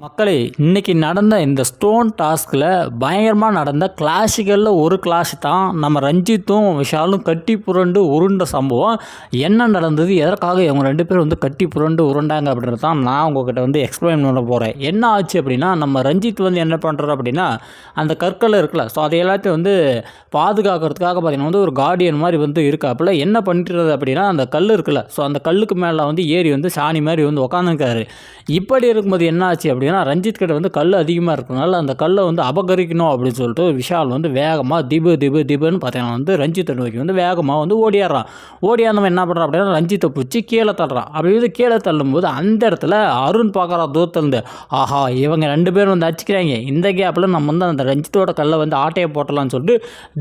மக்களே இன்றைக்கி நடந்த இந்த ஸ்டோன் டாஸ்கில் பயங்கரமாக நடந்த கிளாசிக்கலில் ஒரு கிளாஸ் தான் நம்ம ரஞ்சித்தும் விஷாலும் கட்டி புரண்டு உருண்ட சம்பவம். என்ன நடந்தது? எதற்காக இவங்க ரெண்டு பேரும் வந்து கட்டி புரண்டு உருண்டாங்க அப்படின்றது தான் நான் உங்ககிட்ட வந்து எக்ஸ்பிளைன் பண்ண போகிறேன் என்ன ஆச்சு அப்படின்னா நம்ம ரஞ்சித் வந்து என்ன பண்ணுறாரு அப்படின்னா அந்த கற்கள் இருக்குல்ல ஸோ அதை எல்லாத்தையும் வந்து பாதுகாக்கிறதுக்காக பார்த்தீங்கன்னா வந்து ஒரு கார்டியன் மாதிரி வந்து இருக்காப்புல. என்ன பண்ணிட்டுறது அப்படின்னா அந்த கல் இருக்குல்ல ஸோ அந்த கல்லுக்கு மேலே வந்து ஏறி வந்து சாணி மாதிரி வந்து உக்காந்துருக்காரு. இப்படி இருக்கும்போது என்ன ஆச்சு அப்படின்னா ரஞ்சித் கிட்ட வந்து கல் அதிகமாக இருக்கனால அந்த கல்லை வந்து அபகரிக்கணும் அப்படின்னு சொல்லிட்டு விஷால் வந்து வேகமாக திபு திபு திபுன்னு பார்த்தீங்கன்னா வந்து ரஞ்சித்தை நோக்கி வந்து வேகமாக வந்து ஓடியாடுறான். ஓடியாந்தவன் என்ன பண்ணுறான் அப்படின்னா ரஞ்சித்தை பிடிச்சி கீழே தள்ளுறான். அப்படி வந்து கீழே தள்ளும்போது அந்த இடத்துல அருண் பார்க்குறா தூரத்துலேருந்து ஆஹா இவங்க ரெண்டு பேரும் வந்து அடிச்சுக்கிறாங்க. இந்த கேப்பில் நம்ம வந்து அந்த ரஞ்சித்தோட கல்லை வந்து ஆட்டையை போட்டலாம்னு சொல்லிட்டு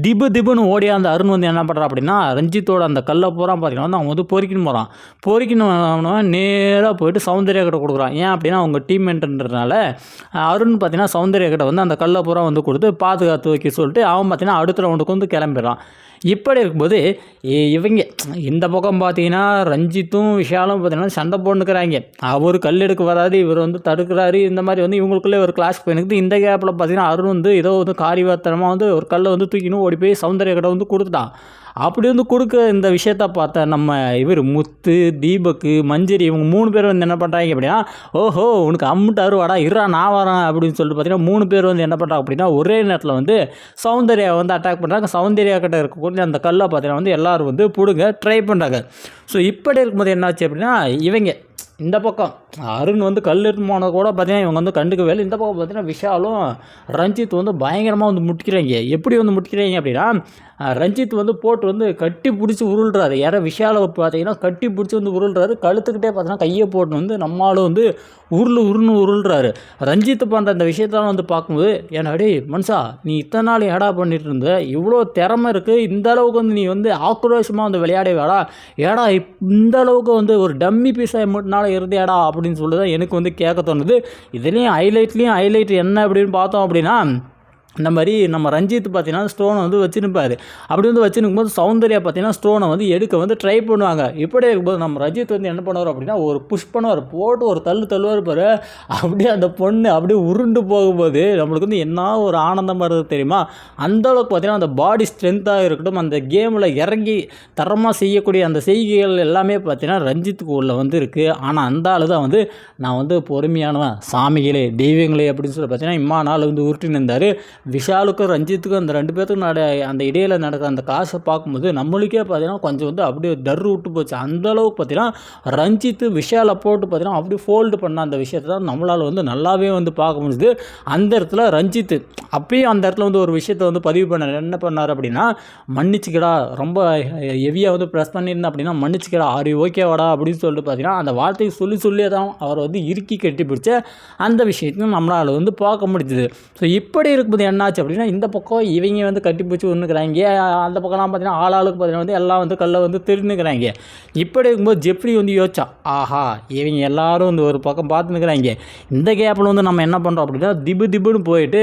திபு திபுன்னு ஓடியா அந்த அருண் வந்து என்ன பண்ணுறான் அப்படின்னா ரஞ்சித்தோட அந்த கல்லை பூரா பார்த்தீங்கன்னா வந்து அவன் வந்து பொறிக்கணும் போகிறான் பொறிக்கணும் நேராக போயிட்டு சௌந்தர்யா கிட்ட கொடுக்குறான். ஏன் அப்படின்னா அவங்க இருக்கிறதுனால அருண் பார்த்தீங்கன்னா சௌந்தர்யா கிட்ட வந்து அந்த கல்லை பூரா வந்து கொடுத்து பாதுகாத்து வைக்க சொல்லிட்டு அவன் பார்த்தீங்கன்னா அடுத்த ரவுண்டுக்கு வந்து கிளம்பிடுறான். இப்படி இருக்கும்போது இவங்க இந்த பக்கம் பார்த்தீங்கன்னா ரஞ்சித்தும் விஷாலும் பார்த்தீங்கன்னா சண்டை போட்டுக்கிறாங்க அவர் கல் எடுக்க வராது இவர் வந்து தடுக்கிறாரு இந்த மாதிரி வந்து இவங்களுக்குள்ளே ஒரு கிளாஸ் போயிருக்குது இந்த கேப்பில் பார்த்தீங்கன்னா அருண் வந்து ஏதோ வந்து காரிவாத்தனமாக வந்து ஒரு கல்லை வந்து தூக்கின்னு ஓடி போய் சௌந்தர்யா கிட்ட வந்து கொடுத்துட்டான். அப்படி வந்து கொடுக்க இந்த விஷயத்த பார்த்தா நம்ம இவர் முத்து தீபக்கு மஞ்சரி இவங்க மூணு பேர் வந்து என்ன பண்ணுறாங்க அப்படின்னா ஓஹோ உனக்கு அம்முட்டு அருவாடா இருடா நான் வரேன் அப்படின்னு சொல்லிட்டு பார்த்தீங்கன்னா மூணு பேர் வந்து என்ன பண்ணுறாங்க அப்படின்னா ஒரே நேரத்தில் வந்து சௌந்தர்யா வந்து அட்டாக் பண்ணுறாங்க சௌந்தர்யா கிட்ட இருக்கக்கூடிய அந்த கல்லை பார்த்தீங்கன்னா வந்து எல்லோரும் வந்து பிடுங்க ட்ரை பண்ணுறாங்க ஸோ இப்படி இருக்கும்போது என்னாச்சு அப்படின்னா இவங்க இந்த பக்கம் அருண் வந்து கல் எடுத்து போனது கூட பார்த்தீங்கன்னா இவங்க வந்து கண்டுக்கவே இல்லை. இந்த பக்கம் பார்த்தீங்கன்னா விஷாலும் ரஞ்சித் வந்து பயங்கரமாக வந்து முட்டிக்கிறாங்க. எப்படி வந்து முட்டிக்கிறாங்க அப்படின்னா ரஞ்சித் வந்து போட்டு வந்து கட்டி பிடிச்சி உருள்றாரு. யாரோ விஷாலை பார்த்தீங்கன்னா கட்டி பிடிச்சி வந்து உருள்றாரு. கழுத்துக்கிட்டே பார்த்தீங்கன்னா கையை போட்டு வந்து நம்மளும் வந்து உருளு உருன்னு உருள்றாரு. ரஞ்சித் பண்ணுற இந்த விஷயத்தெல்லாம் வந்து பார்க்கும்போது என்னடி மனுஷா நீ இத்தனை நாள் ஏடா பண்ணிட்டு இருந்த? இவ்வளோ திறமை இருக்குது இந்த அளவுக்கு வந்து நீ வந்து ஆக்ரோஷமாக வந்து விளையாடவேடா ஏடா இந்த அளவுக்கு வந்து ஒரு டம்மி பீஸாக மட்டும் மட்டும்னால இருந்தேடா அப்படின்னு சொல்லி தான் எனக்கு வந்து கேட்க தோணுது. இதுலேயும் ஹைலைட்லேயும் ஹைலைட் என்ன அப்படின்னு பார்த்தோம் அப்படின்னா இந்த மாதிரி நம்ம ரஞ்சித் பார்த்தீங்கன்னா ஸ்டோனை வந்து வச்சுருப்பாரு. அப்படி வந்து வச்சுருக்கும்போது சௌந்தர்யா பார்த்தீங்கன்னா ஸ்டோனை வந்து எடுக்க வந்து ட்ரை பண்ணுவாங்க. இப்படி இருக்கும்போது நம்ம ரஞ்சித் வந்து என்ன பண்ணுவார் அப்படின்னா ஒரு புஷ் பண்ணுவார். போட்டு ஒரு தள்ளு தள்ளுவார் பாரு அப்படியே அந்த பொண்ணு அப்படியே உருண்டு போகும்போது நம்மளுக்கு வந்து என்ன ஒரு ஆனந்தமாக இருக்குது தெரியுமா? அந்தளவுக்கு பார்த்தீங்கன்னா அந்த பாடி ஸ்ட்ரென்த்தாக இருக்கட்டும் அந்த கேமில் இறங்கி தரமாக செய்யக்கூடிய அந்த செய்கைகள் எல்லாமே பார்த்தீங்கன்னா ரஞ்சித்துக்கு உள்ள வந்து இருக்குது ஆனால் அந்த ஆள் தான் வந்து நான் வந்து பொறுமையானவன். சாமிகளே தெய்வங்களே அப்படின்னு சொல்லி பார்த்தீங்கன்னா இம்மா நாள் வந்து உருட்டின்னு இருந்தார். விஷாலுக்கும் ரஞ்சித்துக்கும் அந்த ரெண்டு பேர்த்துக்கும் நட அந்த இடையில் நடக்கிற அந்த காசை பார்க்கும்போது நம்மளுக்கே பார்த்தீங்கன்னா கொஞ்சம் வந்து அப்படியே டர் விட்டு போச்சு. அந்தளவுக்கு பார்த்தீங்கன்னா ரஞ்சித்து விஷாலை போட்டு பார்த்தீங்கன்னா அப்படியே ஃபோல்டு பண்ண அந்த விஷயத்தை தான் நம்மளால் வந்து நல்லாவே வந்து பார்க்க முடியுது அந்த இடத்துல ரஞ்சித்து அப்பயும் அந்த இடத்துல வந்து ஒரு விஷயத்தை வந்து பதிவு பண்ணார். என்ன பண்ணார் அப்படின்னா மன்னிச்சுக்கடா ரொம்ப ஹெவியாக வந்து ப்ரெஸ் பண்ணியிருந்தேன் அப்படின்னா மன்னிச்சுக்கடா ஆரி ஓகேவாடா அப்படின்னு சொல்லிட்டு பார்த்தீங்கன்னா அந்த வார்த்தையை சொல்லி சொல்லியே தான் அவர் வந்து இறுக்கி கட்டி பிடிச்ச அந்த விஷயத்தையும் நம்மளால் வந்து பார்க்க முடிஞ்சுது. ஸோ இப்படி இருக்கும்போது என்னாச்சு அப்படின்னா இந்த பக்கம் இவங்க வந்து கட்டி பிடிச்சி ஒன்றுக்கிறாங்க அந்த பக்கம்லாம் பார்த்தீங்கன்னா ஆளாளுக்கு பார்த்தீங்கன்னா வந்து எல்லாம் வந்து கல்லை வந்து திருந்துக்கிறாங்க இப்படி இருக்கும்போது ஜெப்ரி வந்து யோசிச்சா ஆஹா இவங்க எல்லாரும் வந்து ஒரு பக்கம் பார்த்துன்னுக்குறாங்க இந்த கேப்பில் வந்து நம்ம என்ன பண்ணுறோம் அப்படின்னா திபு திபுன்னு போயிட்டு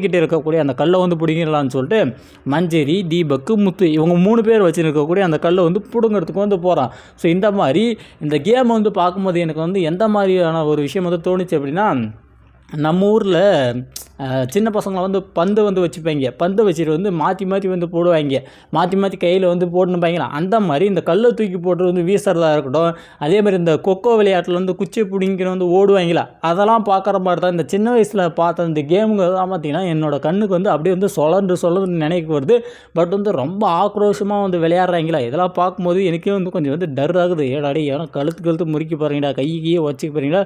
மஞ்சரிக்கிட்ட இருக்கக்கூடிய அந்த கல்லை வந்து பிடிங்கிடலாம்னு சொல்லிட்டு மஞ்சரி தீபக்கு முத்து இவங்க மூணு பேர் வச்சுருக்கக்கூடிய அந்த கல்லை வந்து பிடுங்கிறதுக்கு வந்து போகிறான் ஸோ இந்த மாதிரி இந்த கேமை வந்து பார்க்கும்போது எனக்கு வந்து எந்த மாதிரியான ஒரு விஷயம் வந்து தோணுச்சு அப்படின்னா நம்ம ஊரில் சின்ன பசங்களை வந்து பந்து வந்து வச்சுப்பாங்க. பந்து வச்சுட்டு வந்து மாற்றி மாற்றி வந்து போடுவாங்க. மாற்றி மாற்றி கையில் வந்து போட்டுப்பாங்களா அந்த மாதிரி இந்த கல்லை தூக்கி போட்டு வந்து வீசுறதா இருக்கட்டும் அதே மாதிரி இந்த கொக்கோ விளையாட்டில் வந்து குச்சி பிடிங்கிற வந்து ஓடுவாங்களா அதெல்லாம் பார்க்குற மாதிரி தான் இந்த சின்ன வயசில் பார்த்த இந்த கேமுங்க தான் என்னோடய கண்ணுக்கு வந்து அப்படியே வந்து சொலன்று சொலன்னு நினைக்க வருது. பட் வந்து ரொம்ப ஆக்ரோஷமாக வந்து விளையாடுறாங்களா இதெல்லாம் பார்க்கும்போது எனக்கே வந்து கொஞ்சம் வந்து டர் ஆகுது. ஏடாடி ஏன்னா கழுத்து கழுத்து முறிக்க பாருங்கடா கை கையை வச்சுக்க போகிறீங்களா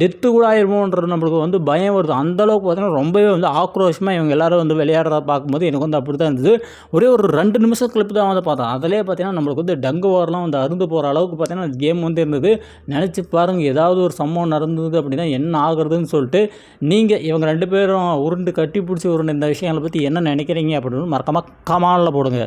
டெத்து கூட ஆயிருமோன்றது நம்மளுக்கு வந்து பயம் வருது. அந்தளவுக்கு பார்த்தீங்கன்னா ரொம்ப ரொம்பவே வந்து ஆக்ரோஷமாக இவங்க எல்லாரும் வந்து விளையாடுறத பார்க்கும்போது எனக்கு வந்து அப்படி தான் இருந்தது. ஒரே ஒரு ரெண்டு நிமிஷம் கிளிப் தான் வந்து பார்த்தேன். அதிலே பார்த்தீங்கன்னா நம்மளுக்கு வந்து டங்கு ஓரலாம் வந்து அருந்து போகிற அளவுக்கு பார்த்தீங்கன்னா கேம் வந்து இருந்தது. நினச்சி பாருங்கள் ஏதாவது ஒரு சம்பவம் நடந்தது அப்படின்னா என்ன ஆகுறதுன்னு சொல்லிட்டு நீங்கள் இவங்க ரெண்டு பேரும் உருண்டு கட்டி பிடிச்சி உருண்டு இந்த விஷயங்களை பற்றி என்ன நினைக்கிறீங்க அப்படின்னு மறக்காமல் கமாலில் போடுங்க.